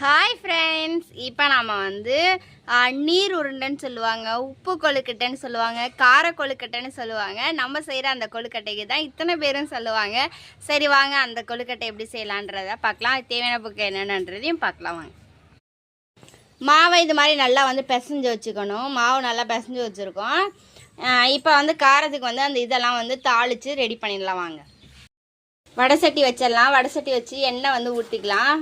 Hi friends இப்போ நாம் வந்து நீர் உருண்டைன்னு சொல்லுவாங்க உப்பு கொழுக்கட்டைன்னு சொல்லுவாங்க கார கொழுக்கட்டைன்னு சொல்லுவாங்க. நம்ம செய்கிற அந்த கொழுக்கட்டைக்கு தான் இத்தனை பேரும் சொல்லுவாங்க. சரி வாங்க அந்த கொழுக்கட்டை எப்படி செய்யலான்றத பார்க்கலாம். அது தேவையான புக்கு என்னென்னன்றதையும் பார்க்கலாம் வாங்க. மாவை இது மாதிரி நல்லா வந்து பிசைஞ்சு வச்சுக்கணும். மாவு நல்லா பிசைஞ்சு வச்சுருக்கோம். இப்போ வந்து காரத்துக்கு வந்து அந்த இதெல்லாம் வந்து தாளித்து ரெடி பண்ணிடலாம் வாங்க. வடை சட்டி வச்சிடலாம். வடை சட்டி வச்சு எண்ணெய் வந்து ஊற்றிக்கலாம்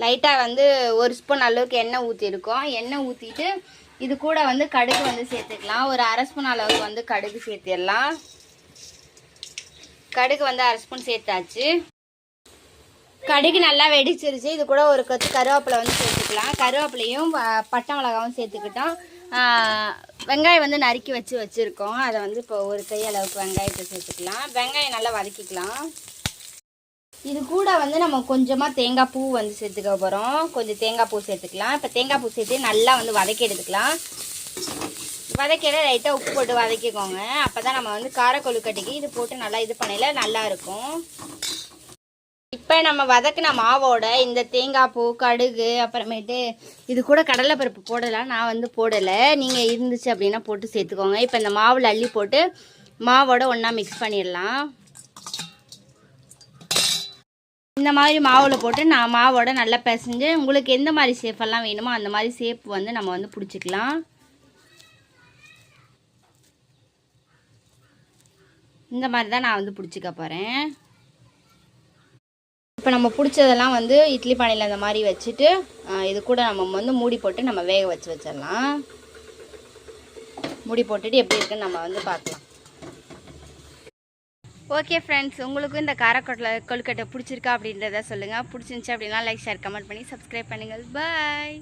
லைட்டாக வந்து ஒரு ஸ்பூன் அளவுக்கு எண்ணெய் ஊற்றிருக்கோம் எண்ணெய் ஊற்றிட்டு இது கூட வந்து கடுகு வந்து சேர்த்துக்கலாம். ஒரு அரை ஸ்பூன் அளவுக்கு வந்து கடுகு சேர்த்திடலாம். கடுகு வந்து அரை ஸ்பூன் சேர்த்தாச்சு. கடுகு நல்லா வெடிச்சிருச்சு. இது கூட ஒரு கொத்து கருவேப்பிலை வந்து சேர்த்துக்கலாம். கருவேப்பிலையும் வ- பட்டை மிளகாவும் சேர்த்துக்கிட்டோம். வெங்காயம் வந்து நறுக்கி வச்சு வச்சுருக்கோம். அதை வந்து இப்போ ஒரு கை அளவுக்கு வெங்காயத்தை சேர்த்துக்கலாம். வெங்காயம் நல்லா வதக்கிக்கலாம். இது கூட வந்து நம்ம கொஞ்சமாக தேங்காய் பூ வந்து சேர்த்துக்க போகிறோம் கொஞ்சம் தேங்காய் பூ சேர்த்துக்கலாம். இப்போ தேங்காய் பூ சேர்த்து நல்லா வந்து வதக்கி எடுத்துக்கலாம். வதக்கிட லைட்டாக உப்பு போட்டு வதக்கிக்கோங்க. அப்போ தான் நம்ம வந்து கார கொழுக்கட்டைக்கு இது போட்டு நல்லா இது பண்ணல நல்லா இருக்கும். இப்போ நம்ம வதக்கின மாவோட இந்த தேங்காய் பூ கடுகு அப்புறமேட்டு இது கூட கடலைப்பருப்பு போடலாம். நான் வந்து போடலை. நீங்கள் இருந்துச்சு அப்படின்னா போட்டு சேர்த்துக்கோங்க. இப்போ இந்த மாவில் அள்ளி போட்டு மாவோட ஒன்றா மிக்ஸ் பண்ணிடலாம். இந்த மாதிரி மாவில் போட்டு நான் மாவோட நல்லா பிசைஞ்சு உங்களுக்கு எந்த மாதிரி ஷேஃபெல்லாம் வேணுமோ அந்த மாதிரி ஷேப் வந்து நம்ம வந்து பிடிச்சிக்கலாம். இந்த மாதிரி தான் நான் வந்து பிடிச்சிக்க போகிறேன் இப்போ நம்ம பிடிச்சதெல்லாம் வந்து இட்லி பானையில் அந்த மாதிரி வச்சுட்டு இது கூட நம்ம வந்து மூடி போட்டு நம்ம வேக வச்சு வச்சிடலாம். மூடி போட்டுட்டு எப்படி இருக்குன்னு நம்ம வந்து பார்க்கலாம். ஓகே ஃப்ரெண்ட்ஸ் உங்களுக்கும் இந்த காரக்கொட்டை கொழுக்கட்டை பிடிச்சிருக்கா அப்படின்றத சொல்லுங்கள் பிடிச்சிருந்துச்சி அப்படின்னா லைக் ஷேர் கமெண்ட் பண்ணி சப்ஸ்கிரைப் பண்ணுங்கள். பாய்